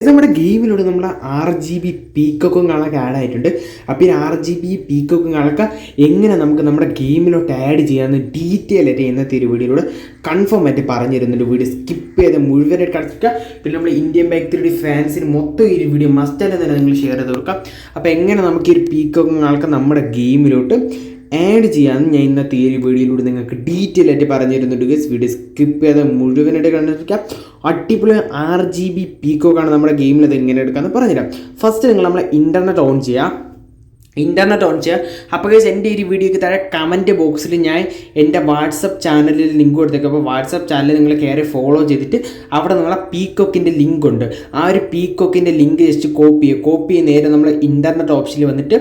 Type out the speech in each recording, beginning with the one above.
നമ്മുടെ ഗെയിമിലൂടെ നമ്മൾ ആർ ജി ബി പീക്കൊക്കും കാണാനൊക്കെ ആഡ് ആയിട്ടുണ്ട്. അപ്പോൾ ഈ ആർ ജി ബി പീക്കൊക്കും കാണാനൊക്കെ എങ്ങനെ നമുക്ക് നമ്മുടെ ഗെയിമിലോട്ട് ആഡ് ചെയ്യാമെന്ന് ഡീറ്റെയിൽ ആയിട്ട് ഇന്നത്തെ ഒരു വീഡിയോയിലൂടെ കൺഫേം ആയിട്ട് പറഞ്ഞു തരുന്നുണ്ട്. വീഡിയോ സ്കിപ്പ് ചെയ്ത് മുഴുവനായിട്ട് കളിക്കുക പിന്നെ നമ്മൾ ഇന്ത്യൻ ബൈക്ക് ത്രീ ഫാൻസിന് മൊത്തം ഈ വീഡിയോ മസ്റ്റായിട്ട് തന്നെ നിങ്ങൾ ഷെയർ ചെയ്ത് കൊടുക്കാം അപ്പോൾ എങ്ങനെ നമുക്ക് ഈ ഒരു പീക്കൊക്കെ കാണാനൊക്കെ നമ്മുടെ ഗെയിമിലോട്ട് ആഡ് ചെയ്യാമെന്ന് ഞാൻ ഇന്നത്തെ ഈ ഒരു വീഡിയോയിലൂടെ നിങ്ങൾക്ക് ഡീറ്റെയിൽ ആയിട്ട് പറഞ്ഞു തരുന്നുണ്ട് ഗൈസ് വീഡിയോ സ്കിപ്പ് ചെയ്ത് മുഴുവനായിട്ട് കണ്ടിരിക്കാം. അടിപൊളി ആർ ജി ബി പീക്കോക്കാണ് നമ്മുടെ ഗെയിമിൽ അത് എങ്ങനെ എടുക്കാമെന്ന് പറഞ്ഞുതരാം. ഫസ്റ്റ് നിങ്ങൾ നമ്മളെ ഇന്റർനെറ്റ് ഓൺ ചെയ്യുക ഇന്റർനെറ്റ് ഓൺ ചെയ്യുക അപ്പോൾ ഗൈസ് എന്റെ ഈ വീഡിയോയ്ക്ക് താഴെ കമന്റ് ബോക്സിൽ ഞാൻ എന്റെ വാട്സപ്പ് ചാനലിൽ ലിങ്ക് കൊടുത്തേക്കും. അപ്പോൾ വാട്സപ്പ് ചാനൽ നിങ്ങൾ കയറി ഫോളോ ചെയ്തിട്ട് അവിടെ നിങ്ങളെ പീക്കോക്കിന്റെ ലിങ്ക് ഉണ്ട്. ആ ഒരു പീക്കോക്കിന്റെ ലിങ്ക് ജസ്റ്റ് കോപ്പി ചെയ്യുക കോപ്പി ചെയ്ത് നേരെ നമ്മൾ ഇന്റർനെറ്റ് ഓപ്ഷനിൽ വന്നിട്ട്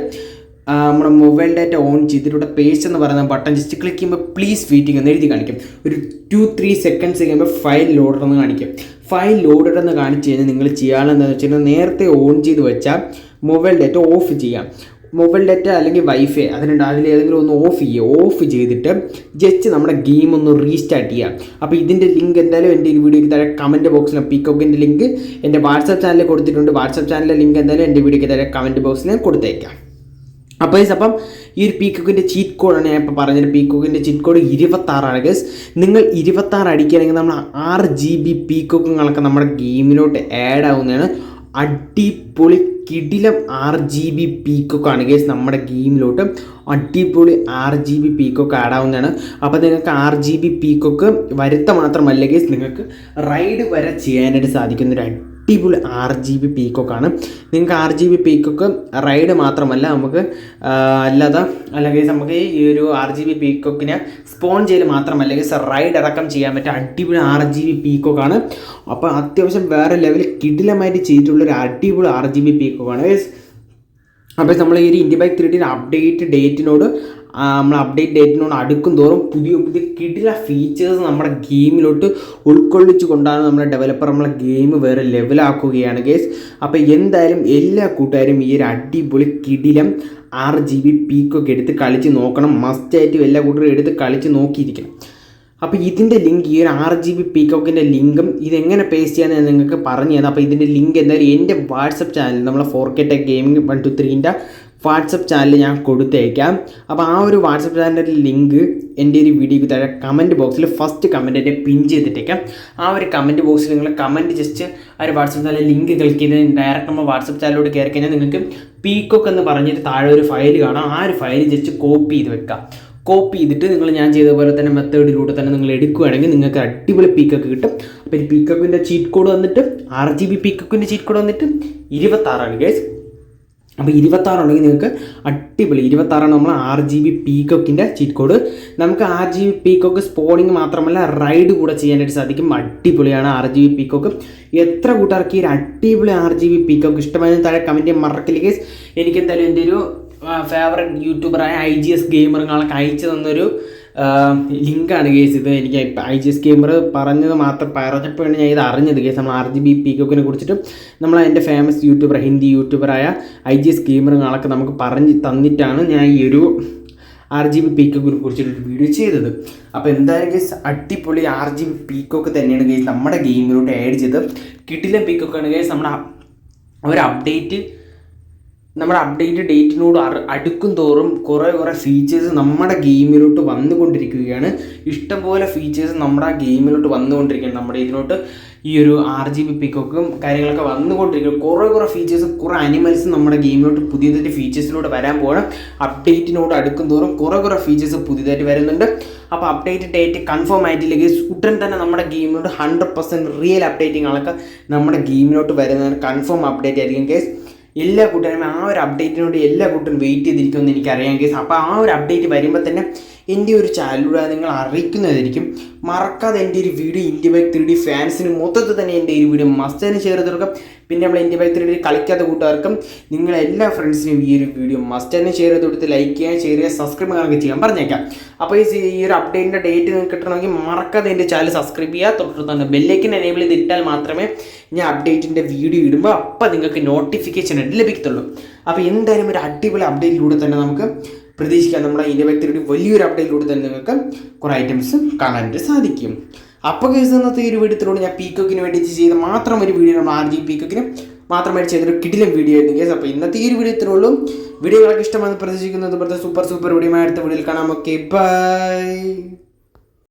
നമ്മുടെ മൊബൈൽ ഡാറ്റ ഓൺ ചെയ്തിട്ട് പേജ് എന്ന് പറയുന്ന ബട്ടൺ ജസ്റ്റ് ക്ലിക്ക് ചെയ്യുമ്പോൾ പ്ലീസ് വെയിറ്റിംഗ് എന്ന് എഴുതി കാണിക്കും. ഒരു ടു ത്രീ സെക്കൻഡ്സ് കഴിയുമ്പോൾ ഫയൽ ലോഡർ എന്ന് കാണിക്കും. ഫയൽ ലോഡർ എന്ന് കാണിച്ച് കഴിഞ്ഞാൽ നിങ്ങൾ ചെയ്യാനെന്താണെന്ന് വെച്ച് കഴിഞ്ഞാൽ നേരത്തെ ഓൺ ചെയ്ത് വെച്ചാൽ മൊബൈൽ ഡാറ്റ ഓഫ് ചെയ്യാം. മൊബൈൽ ഡാറ്റ അല്ലെങ്കിൽ വൈഫൈ അതിനുണ്ട്. അതിൽ ഏതെങ്കിലും ഒന്ന് ഓഫ് ചെയ്യുക ഓഫ് ചെയ്തിട്ട് ജസ്റ്റ് നമ്മുടെ ഗെയിം ഒന്ന് റീസ്റ്റാർട്ട് ചെയ്യുക അപ്പോൾ ഇതിന്റെ ലിങ്ക് എന്തായാലും എന്റെ ഈ വീഡിയോയ്ക്ക് താഴെ കമന്റ് ബോക്സിൽ പീക്കോക്കിന്റെ ലിങ്ക് എന്റെ വാട്സപ്പ് ചാനലിൽ കൊടുത്തിട്ടുണ്ട്. വാട്സപ്പ് ചാനലിലെ ലിങ്ക് എന്തായാലും എന്റെ വീഡിയോയ്ക്ക് താഴെ കമന്റ് ബോക്സിൽ കൊടുത്തേക്കാം. അപ്പോൾ ഗൈസ് അപ്പം ഈ ഒരു പീക്കോക്കിന്റെ ചീറ്റ് കോഡാണ് ഞാൻ ഇപ്പോൾ പറഞ്ഞത്. പീക്കോക്കിന്റെ ചീറ്റ് കോഡ് ഇരുപത്താറാണ് ഗൈസ് നിങ്ങൾ ഇരുപത്താറ് അടിക്കുകയാണെങ്കിൽ നമ്മൾ ആറ് ജി ബി പീക്കോക്കുകളൊക്കെ നമ്മുടെ ഗെയിമിലോട്ട് ആഡ് ആവുന്നതാണ്. അടിപൊളി കിടിലം ആറ് ജി ബി പീക്കൊക്കെയാണ് ഗേസ് നമ്മുടെ ഗെയിമിലോട്ട്. അടിപൊളി ആറ് ജി ബി പീക്കൊക്കെ ആഡ് ആവുന്നതാണ്. അപ്പോൾ നിങ്ങൾക്ക് ആറ് ജി ബി പീക്കൊക്കെ വരുത്ത മാത്രമല്ല ഗേസ് നിങ്ങൾക്ക് റൈഡ് വരെ ചെയ്യാനായിട്ട് സാധിക്കുന്ന ഒരു അടിപൊളി ആർ ജി ബി പീക്കോക്കാണ്. നിങ്ങൾക്ക് ആർ ജി ബി പീക്കൊക്കെ റൈഡ് മാത്രമല്ല നമുക്ക് അല്ലാതെ അല്ലെങ്കിൽ നമുക്ക് ഈ ഒരു ആർ ജി ബി പീക്കൊക്കിനെ സ്പോൺ ചെയ്ത് മാത്രം അല്ലെങ്കിൽ റൈഡ് അടക്കം ചെയ്യാൻ പറ്റുക അടിപൊളി ആർ ജി ബി പീക്കോക്കാണ്. അപ്പോൾ അത്യാവശ്യം വേറെ ലെവൽ കിടിലമായിട്ട് ചെയ്തിട്ടുള്ള ഒരു അടിപൊളി ആർ ജി ബി പീക്കൊക്കെയാണ് അപ്പോൾ നമ്മൾ ഈ ഒരു ഇന്ത്യ ബൈക്ക് ത്രീ അപ്ഡേറ്റ് ഡേറ്റിനോട് നമ്മൾ അപ്ഡേറ്റ് ഡേറ്റിനോട് അടുക്കും തോറും പുതിയ പുതിയ കിടില ഫീച്ചേഴ്സ് നമ്മുടെ ഗെയിമിലോട്ട് ഉൾക്കൊള്ളിച്ചു കൊണ്ടാണ് നമ്മുടെ ഡെവലപ്പർ നമ്മളെ ഗെയിം വേറെ ലെവലാക്കുകയാണ് ഗേസ് അപ്പോൾ എന്തായാലും എല്ലാ കൂട്ടുകാരും ഈ ഒരു അടിപൊളി കിടിലം ആറ് ജി ബി പീക്കൊക്കെ എടുത്ത് കളിച്ച് നോക്കണം. മസ്റ്റായിട്ടും എല്ലാ കൂട്ടരും എടുത്ത് കളിച്ച് നോക്കിയിരിക്കണം. അപ്പോൾ ഇതിന്റെ ലിങ്ക് ഈ ഒരു ആറ് ജി ബി പീക്കോക്കിന്റെ ലിങ്കും ഇതെങ്ങനെ പേസ്റ്റ് ചെയ്യാമെന്ന് നിങ്ങൾക്ക് പറഞ്ഞു തരാം. അപ്പോൾ ഇതിന്റെ ലിങ്ക് എന്തായാലും എന്റെ വാട്സപ്പ് ചാനൽ നമ്മളെ four K tech gaming one two ത്രീന്റെ WhatsApp channel ഞാൻ കൊടുത്തേക്കാം അപ്പോൾ ആ ഒരു വാട്സപ്പ് ചാനലിന്റെ ലിങ്ക് എന്റെ ഒരു വീഡിയോക്ക് താഴെ കമന്റ് ബോക്സിൽ ഫസ്റ്റ് കമന്റ് എന്റെ പിൻ ചെയ്തിട്ടേക്കാം. ആ ഒരു കമന്റ് ബോക്സിൽ നിങ്ങൾ കമന്റ് ജസ്റ്റ് ആ ഒരു വാട്സപ്പ് ചാനൽ ലിങ്ക് ക്ലിക്ക് ചെയ്ത് ഡയറക്റ്റ് നമ്മൾ വാട്സപ്പ് ചാനലോട് കയറി കഴിഞ്ഞാൽ നിങ്ങൾക്ക് പീക്കോക്ക് എന്ന് പറഞ്ഞിട്ട് താഴെ ഒരു ഫയൽ കാണാം. ആ ഒരു ഫയൽ ജസ്റ്റ് കോപ്പി ചെയ്ത് വെക്കാം. കോപ്പി ചെയ്തിട്ട് നിങ്ങൾ ഞാൻ ചെയ്ത പോലെ തന്നെ മെത്തേഡിലൂടെ തന്നെ നിങ്ങൾ എടുക്കുകയാണെങ്കിൽ നിങ്ങൾക്ക് അടിപൊളി പീക്കൊക്കെ കിട്ടും. അപ്പോൾ ഈ പീക്കൊക്കിന്റെ ചീറ്റ് കോഡ് വന്നിട്ട് ആറ് ജി ബി പീക്കൊക്കിന്റെ ചീറ്റ് കോഡ് വന്നിട്ട് ഇരുപത്താറാണ് ഗേസ് അപ്പോൾ ഇരുപത്താറുണ്ടെങ്കിൽ നിങ്ങൾക്ക് അടിപൊളി. ഇരുപത്താറാണ് നമ്മൾ ആർ ജി ബി പീക്കോക്കിന്റെ ചീറ്റ് കോഡ് നമുക്ക് R G B peacock spawning മാത്രമല്ല റൈഡ് കൂടെ ചെയ്യാനായിട്ട് സാധിക്കും. അടിപൊളിയാണ് ആർ ജി ബി പീക്കോക്ക് എത്ര കൂട്ടുകാർക്ക് ഈ ഒരു അടിപൊളി ആർ ജി ബി പീക്കോക്ക് ഇഷ്ടമായ താഴെ കമന്റ് ചെയ്യാൻ മറക്കില്ല കേസ് എനിക്ക് എന്തായാലും എന്റെ ഒരു ഫേവററ്റ് യൂട്യൂബറായ ഐ ജി എസ് ഗെയിമറുകളൊക്കെ അയച്ചു തന്നൊരു ലിങ്കാണ് കേസ് ഇത്. എനിക്ക് ഐ ജി എസ് ഗെയിമർ പറഞ്ഞത് മാത്രം പറഞ്ഞപ്പോഴാണ് ഞാൻ ഇത് അറിഞ്ഞത് കേസ് നമ്മൾ ആർ ജി ബി പീക്കോക്കിനെ കുറിച്ചിട്ട് നമ്മൾ എന്റെ ഫേമസ് യൂട്യൂബർ ഹിന്ദി യൂട്യൂബറായ ഐ ജി എസ് ഗെയിമറുകളൊക്കെ നമുക്ക് പറഞ്ഞ് തന്നിട്ടാണ് ഞാൻ ഈ ഒരു ആർ ജി ബി പീക്കോക്കിനെ കുറിച്ചിട്ടൊരു വീഡിയോ ചെയ്തത്. അപ്പോൾ എന്തായാലും കേസ് അടിപൊളി ആർ ജി ബി പീക്കോക്ക് തന്നെയാണ് കേസ് നമ്മുടെ ഗെയിമിലോട്ട് ആഡ് ചെയ്ത് കിട്ടില്ല പീക്കോക്കാണ് കേസ് നമ്മുടെ ഒരു അപ്ഡേറ്റ് നമ്മുടെ അപ്ഡേറ്റ് ഡേറ്റിനോട് അടുക്കും തോറും കുറേ കുറേ ഫീച്ചേഴ്സ് നമ്മുടെ ഗെയിമിലോട്ട് വന്നുകൊണ്ടിരിക്കുകയാണ്. ഇഷ്ടംപോലെ ഫീച്ചേഴ്സ് നമ്മുടെ ഗെയിമിലോട്ട് വന്നുകൊണ്ടിരിക്കുകയാണ് നമ്മുടെ ഇതിലോട്ട്. ഈ ഒരു ആർ ജി ബി പിക്കൊക്കെ കാര്യങ്ങളൊക്കെ വന്നുകൊണ്ടിരിക്കും കുറേ കുറേ ഫീച്ചേഴ്സ് കുറേ അനിമൽസ് നമ്മുടെ ഗെയിമിലോട്ട് പുതിയതായിട്ട് ഫീച്ചേഴ്സിലൂടെ വരാൻ പോകണം അപ്ഡേറ്റിനോട് അടുക്കും തോറും കുറേ കുറേ ഫീച്ചേഴ്സ് പുതിയതായിട്ട് വരുന്നുണ്ട്. അപ്പോൾ അപ്ഡേറ്റ് ഡേറ്റ് കൺഫേം ആയിട്ടില്ലെങ്കിൽ ഉടൻ തന്നെ നമ്മുടെ ഗെയിമിലോട്ട് ഹൺഡ്രഡ് പെർസെന്റ് റിയൽ അപ്ഡേറ്റിങ്ങുകളൊക്കെ നമ്മുടെ ഗെയിമിലോട്ട് വരുന്നതിന് കൺഫേം അപ്ഡേറ്റ് ആയിരിക്കും കേസ് എല്ലാ കൂട്ടുകാരും ആ ഒരു അപ്ഡേറ്റിനോട് എല്ലാ കൂട്ടരും വെയിറ്റ് ചെയ്തിരിക്കുമെന്ന് എനിക്കറിയാം കേസ് അപ്പോൾ ആ ഒരു അപ്ഡേറ്റ് വരുമ്പോൾ തന്നെ എന്റെ ഒരു ചാനലിലൂടെ നിങ്ങൾ അറിയിക്കുന്നതായിരിക്കും. മറക്കാതെ എന്റെ ഒരു video India bike three D ഫാൻസിന് മൊത്തത്തിൽ തന്നെ എന്റെ ഒരു വീഡിയോ മസ്റ്റാന് ഷെയർ ചെയ്ത് കൊടുക്കാം. പിന്നെ നമ്മൾ ബൈക്ക് ത്രീ കളിക്കാത്ത കൂട്ടുകാർക്കും നിങ്ങൾ എല്ലാ ഫ്രണ്ട്സിനും ഈ ഒരു വീഡിയോ മസ്റ്റ് തന്നെ ഷെയർ ചെയ്ത് കൊടുത്ത് ലൈക്ക് ചെയ്യാൻ ഷെയർ ചെയ്യാൻ സബ്സ്ക്രൈബ് ചെയ്യാനൊക്കെ ചെയ്യാൻ പറഞ്ഞേക്കാം. അപ്പോൾ ഈ ഈ ഒരു അപ്ഡേറ്റിന്റെ ഡേറ്റ് നിങ്ങൾക്ക് കിട്ടണമെങ്കിൽ മറക്കാതെ എന്റെ ചാനൽ സബ്സ്ക്രൈബ് ചെയ്യുക. തൊട്ട് തന്നെ ബെല്ലേക്കിന് എനേബിൾ ചെയ്തിട്ടാൽ മാത്രമേ ഞാൻ അപ്ഡേറ്റിന്റെ വീഡിയോ ഇടുമ്പോൾ അപ്പം നിങ്ങൾക്ക് നോട്ടിഫിക്കേഷൻ ലഭിക്കത്തുള്ളൂ. അപ്പോൾ എന്തായാലും ഒരു അടിപൊളി അപ്ഡേറ്റിലൂടെ തന്നെ നമുക്ക് പ്രതീക്ഷിക്കാം. നമ്മുടെ ഇന്ത്യ വ്യക്തിയുടെ വലിയൊരു അപ്ഡേറ്റിലൂടെ തന്നെ നിങ്ങൾക്ക് കുറേ ഐറ്റംസ് കാണാനായിട്ട് സാധിക്കും. അപ്പോൾ കേസ് ഇന്നത്തെ ഈ ഒരു വീഡിയോത്തിലൂടെ ഞാൻ പീക്കോക്കിന് വേണ്ടി ചെയ്ത മാത്രം ഒരു വീഡിയോ നമ്മൾ ആർ ജി പീക്കോക്കിന് മാത്രമായിട്ട് ചെയ്തൊരു കിടിലം വീഡിയോ ആയിരുന്നു കേസ്. അപ്പോൾ ഇന്നത്തെ ഈ ഒരു വീഡിയോ ഇത്രയുള്ളൂ വീഡിയോകളൊക്കെ ഇഷ്ടമാണെന്ന് പ്രതീക്ഷിക്കുന്നത് ഇപ്പോഴത്തെ സൂപ്പർ സൂപ്പർ വീഡിയോ അടുത്ത വീഡിയോയിൽ കാണാം. Okay bye